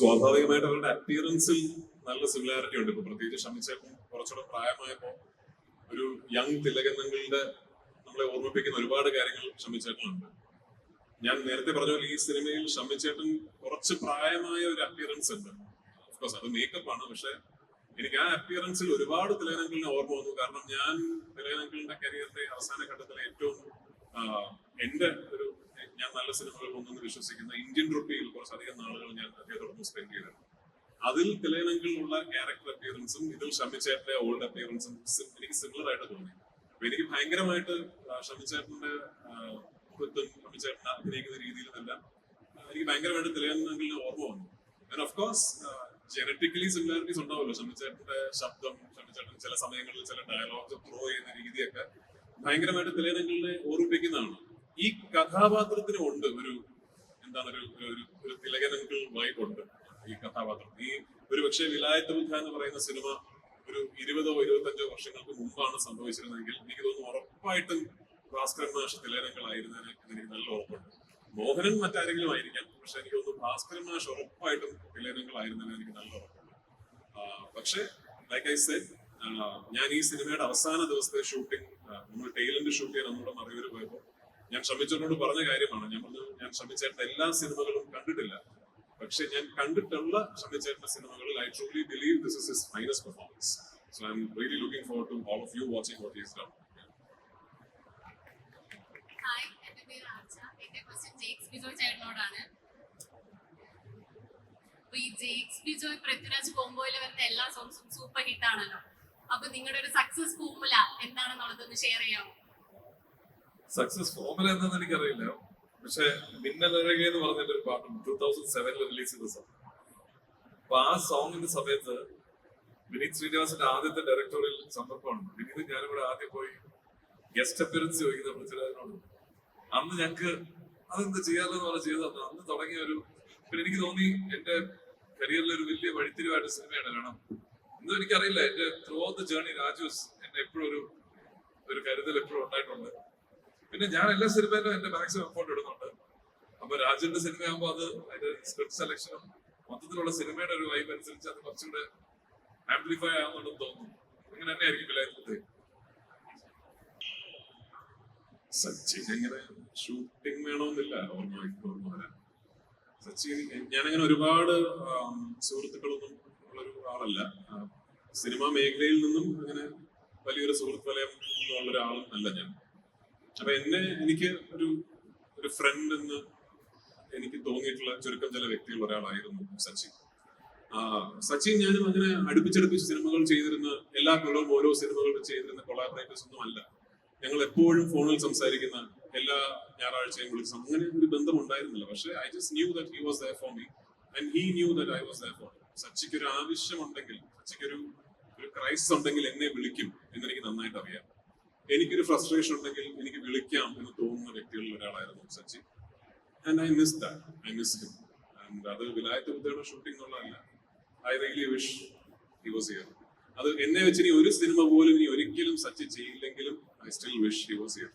സ്വാഭാവികമായിട്ട് അവരുടെ അപ്പിയറൻസിൽ നല്ല സിമിലാരിറ്റി ഉണ്ട്. ഇപ്പൊ പ്രത്യേകിച്ച് ഷമിച്ചേക്കും കുറച്ചുകൂടെ പ്രായമായപ്പോ ഒരു യങ് തിലകങ്ങളുടെ നമ്മളെ ഓർമ്മിപ്പിക്കുന്ന ഒരുപാട് കാര്യങ്ങൾ ഷമിച്ചേട്ടനുണ്ട്. ഞാൻ നേരത്തെ പറഞ്ഞ പോലെ ഈ സിനിമയിൽ ഷമ്മിച്ചേട്ടൻ കുറച്ച് പ്രായമായ ഒരു അപ്പിയറൻസ് ഉണ്ട്. ഓഫ്കോഴ്സ് അത് മേക്കപ്പ് ആണ് പക്ഷെ എനിക്ക് ആ അപ്പിയറൻസിൽ ഒരുപാട് തിലകനങ്ങളിനെ ഓർമ്മ വന്നു. കാരണം ഞാൻ തിലകനങ്ങളുടെ കരിയറിന്റെ അവസാന ഘട്ടത്തിൽ ഏറ്റവും എന്റെ ഒരു ഞാൻ നല്ല സിനിമകൾ കൊണ്ടെന്ന് വിശ്വസിക്കുന്ന ഇന്ത്യൻ റുപ്പിയിൽ കുറച്ചധികം നാളുകൾ ഞാൻ അദ്ദേഹത്തോടൊപ്പം സ്പെൻഡ് ചെയ്തിട്ടുണ്ട് അതിൽ തിലകനങ്ങളിലുള്ള ക്യാരക്ടർ അപ്പിയറൻസും ഇതിൽ ഷമിച്ചേട്ടന്റെ ഓൾഡ് അപ്പിയറൻസും എനിക്ക് സിമിലർ ആയിട്ട് തോന്നി. അപ്പൊ എനിക്ക് ഭയങ്കരമായിട്ട് ഷമിച്ചേട്ടന്റെ മുഖത്തും ഷമിച്ചേട്ടൻ അഭിനയിക്കുന്ന രീതിയിലും എല്ലാം എനിക്ക് ഭയങ്കരമായിട്ട് തിലകനങ്ങളിലെ ഓർമ്മ വന്നു. And of course genetically similarities ഉണ്ടാവുമല്ലോ. ഷമിച്ചേട്ടന്റെ ശബ്ദം ഷമിച്ചേട്ടൻ ചില സമയങ്ങളിൽ ചില ഡയലോഗ് ത്രോ ചെയ്യുന്ന രീതിയൊക്കെ ഭയങ്കരമായിട്ട് തിലകനങ്ങളിലെ ഓർമ്മിപ്പിക്കുന്നതാണ്. ഈ കഥാപാത്രത്തിന് ഉണ്ട് ഒരു എന്താണ് ഒരു ഒരു വൈബ് ഈ കഥാപാത്രം. ഈ ഒരു പക്ഷേ വിലായത്ത് ബുദ്ധ എന്ന് പറയുന്ന സിനിമ ഒരു ഇരുപതോ ഇരുപത്തഞ്ചോ വർഷങ്ങൾക്ക് മുമ്പാണ് സംഭവിച്ചിരുന്നതെങ്കിൽ എനിക്ക് തോന്നുന്നു ഉറപ്പായിട്ടും ഭാസ്കരൻ മാഷ് തിലകനങ്ങളായിരുന്നതിന് എനിക്ക് നല്ല ഉറപ്പുണ്ട്. മോഹനൻ മറ്റാരെങ്കിലും ആയിരിക്കാം പക്ഷെ എനിക്ക് തോന്നുന്നു ഭാസ്കരൻ മാഷ് ഉറപ്പായിട്ടും തിലകനങ്ങളായിരുന്നതിന് എനിക്ക് നല്ല ഉറപ്പുണ്ട്. പക്ഷേ ലൈക്ക് ഐ സെഡ് ഞാൻ ഈ സിനിമയുടെ അവസാന ദിവസത്തെ ഷൂട്ടിംഗ് നമ്മൾ ടൈലന്റ് ഷൂട്ട് ചെയ്യാൻ നമ്മുടെ മറയൂർ പോയപ്പോൾ ഞാൻ ഷമിച്ചേട്ടനോട് പറഞ്ഞ കാര്യമാണ്. ഞാൻ ഞാൻ ഷമിച്ചേട്ടന്റെ എല്ലാ സിനിമകളും കണ്ടിട്ടില്ല. പക്ഷെ ഞാൻ കണ്ടിട്ടുള്ള ഷമിച്ചേട്ടന്റെ സിനിമകളിൽ I truly believe this is his finest performance so I'm really looking forward to all of you watching what is done ചേട്ടനോടാണ്. അപ്പൊ ഈ ജേക്സ് ബിജോയ് പൃഥ്വിരാജ് കോമ്പോയിൽ വരുന്ന എല്ലാ സോങ്സും സൂപ്പർ ഹിറ്റ് ആണല്ലോ. അപ്പൊ നിങ്ങളുടെ ഒരു സക്സസ് ഫോർമുല എന്താണെന്നുള്ളതൊന്ന് ഷെയർ ചെയ്യാമോ? സക്സസ് ഫോർമുല എന്താണെന്ന് എനിക്കറിയില്ല. പക്ഷെ മിന്നലഴകെ എന്ന് പറഞ്ഞിട്ട് ഒരു പാട്ടുണ്ട് ടൂ തൗസൻഡ് സെവനിൽ റിലീസ് ചെയ്ത സോങ് അപ്പൊ ആ സോങ്ങിന്റെ സമയത്ത് വിനീത് ശ്രീനിവാസിന്റെ ആദ്യത്തെ ഡയറക്ടോറിയൽ സന്ദർഭമാണ്. വിനീത് ഞാനിവിടെ ആദ്യം പോയി ഗസ്റ്റ് അപ്പിയറൻസ് ചോദിക്കുന്ന പൃഥ്വിരാജിനോട് അന്ന് ഞങ്ങൾക്ക് അതെന്ത് ചെയ്യാലോ എന്ന് പറഞ്ഞ് ചെയ്തു അന്ന് തുടങ്ങിയ ഒരു പിന്നെ എനിക്ക് തോന്നി എന്റെ കരിയറിൽ ഒരു വലിയ വഴിത്തിരിവായിട്ട് സിനിമയാണ് കാരണം ഇന്നും എനിക്കറിയില്ല. എന്റെ throughout the journey Raju's എന്നെ എപ്പോഴും ഒരു ഒരു കരുതൽ എപ്പോഴും ഉണ്ടായിട്ടുണ്ട്. പിന്നെ ഞാൻ എല്ലാ സിനിമയിലും എന്റെ മാക്സിമം എഫോർട്ട് ഇടുന്നുണ്ട് അപ്പൊ രാജുവിന്റെ സിനിമ ആകുമ്പോൾ അത് അതിന്റെ സ്ക്രിപ്റ്റ് സെലക്ഷനും മൊത്തത്തിലുള്ള സിനിമയുടെ ഒരു വൈബ് അനുസരിച്ച് അത് കുറച്ചുകൂടെ ആംപ്ലിഫൈ ആകുന്നുണ്ടെന്ന് തോന്നുന്നു. അങ്ങനെ തന്നെ ആയിരിക്കും വിലയിരുത്തത് സച്ചിൻ എങ്ങനെ ഷൂട്ടിംഗ് വേണമെന്നില്ല ഓർമ്മ ഓർമ്മ വരാൻ. സച്ചിൻ ഞാനങ്ങനെ ഒരുപാട് സുഹൃത്തുക്കളൊന്നും ഉള്ളൊരു ആളല്ല. സിനിമാ മേഖലയിൽ നിന്നും അങ്ങനെ വലിയൊരു സുഹൃത്ത് വലയം ഉള്ള ഒരാളും അല്ല ഞാൻ. അപ്പൊ എന്നെ എനിക്ക് ഒരു ഒരു ഫ്രണ്ട് എന്ന് എനിക്ക് തോന്നിയിട്ടുള്ള ചുരുക്കം ചില വ്യക്തികൾ ഒരാളായിരുന്നു സച്ചിൻ. സച്ചിൻ ഞാനും അങ്ങനെ അടുപ്പിച്ചടുപ്പിച്ച് സിനിമകൾ ചെയ്തിരുന്ന എല്ലാ കൊല്ലവും ഓരോ സിനിമകൾ ചെയ്തിരുന്ന കൊളാബറേറ്റേഴ്സ് ഒന്നും അല്ല. ഞങ്ങൾ എപ്പോഴും ഫോണിൽ സംസാരിക്കുന്ന എല്ലാ ഞായറാഴ്ചയും വിളിച്ച് അങ്ങനെ ഒരു ബന്ധം ഉണ്ടായിരുന്നില്ല. പക്ഷേ I just knew that he was there for me and he knew that I was there for സച്ചിക്ക് ഒരു ആവശ്യമുണ്ടെങ്കിൽ സച്ചിക്ക് ഒരു ഒരു ക്രൈസിസ് ഉണ്ടെങ്കിൽ എന്നെ വിളിക്കും എന്നെനിക്ക് നന്നായിട്ട് അറിയാം. എനിക്കൊരു ഫ്രസ്ട്രേഷൻ ഉണ്ടെങ്കിൽ എനിക്ക് വിളിക്കാം എന്ന് തോന്നുന്ന വ്യക്തികളിൽ ഒരാളായിരുന്നു Sachin and I miss that I miss him and അത് വിലായത്ത് ബുദ്ധയുടെ ഷൂട്ടിംഗ് എന്നുള്ളതല്ല. I really wish he was here അത് എന്നെ വെച്ച് ഇനി ഒരു സിനിമ പോലും ഇനി ഒരിക്കലും Sachin ചെയ്യില്ലെങ്കിലും I still wish he was here